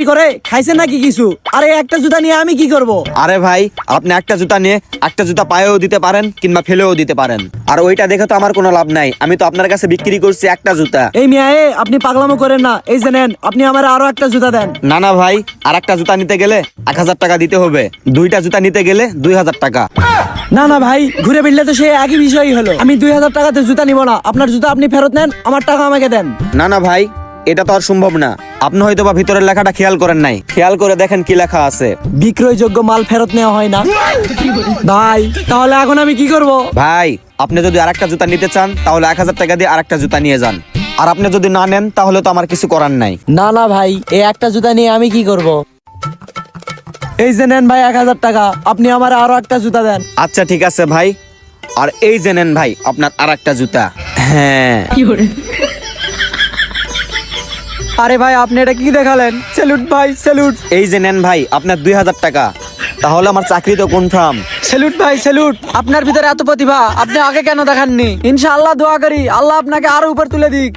কি করে? খাইছেন নাকি কিছু? আরে একটা জুতা নিয়ে আমি কি করব? আরে ভাই আপনি একটা জুতা নিয়ে একটা জুতা পায়েও দিতে পারেন কিংবা ফেলেও দিতে পারেন। আর ওইটা দেখে তো আমার কোনো লাভ নাই। আমি তো আপনার কাছে বিক্রি করছি একটা জুতা। এই মিয়া এ আপনি পাগলামো করেন না। এই যে নেন আপনি আমার আরও একটা জুতা দেন। না না ভাই আর একটা জুতা নিতে গেলে এক হাজার টাকা দিতে হবে। দুইটা জুতা নিতে গেলে দুই হাজার টাকা। না না ভাই ঘুরে ফিরলে তো সে একই বিষয়ই হলো। আমি দুই হাজার টাকাতে জুতা নিব না। আপনার জুতা আপনি ফেরত নেন আমার টাকা আমাকে দেন। না না ভাই এটা তো আর সম্ভব না। আপনি হয়তো বা ভিতরের লেখাটা খেয়াল করেন নাই। খেয়াল করে দেখেন কি লেখা আছে। বিক্রয়যোগ্য মাল ফেরত নেওয়া হয় না। ভাই তাহলে এখন আমি কি করব? ভাই আপনি যদি আরেকটা জুতা নিতে চান তাহলে এক হাজার টাকা দিয়ে আরেকটা জুতা নিয়ে যান। আর আপনি যদি না নেন তাহলে তো আমার কিছু করার নাই। না না ভাই এই একটা জুতা নিয়ে আমি কি করব? এই যে নেন ভাই এক হাজার টাকা আপনি আমার আরও একটা জুতা দেন। আচ্ছা ঠিক আছে ভাই। আর এই যে নেন ভাই আপনার আর একটা জুতা। হ্যাঁ। আরে ভাই আপনি এটা কি দেখালেন? স্যালুট ভাই স্যালুট এই যে নেন ভাই আপনার দুই হাজার টাকা। তাহলে আমার চাকরি তো কনফার্ম স্যালুট ভাই স্যালুট আপনার ভিতরে এত প্রতিভা আপনি আগে কেন দেখাননি? ইনশাআল্লাহ দোয়া করি আল্লাহ আপনাকে আরও উপর তুলে দিক।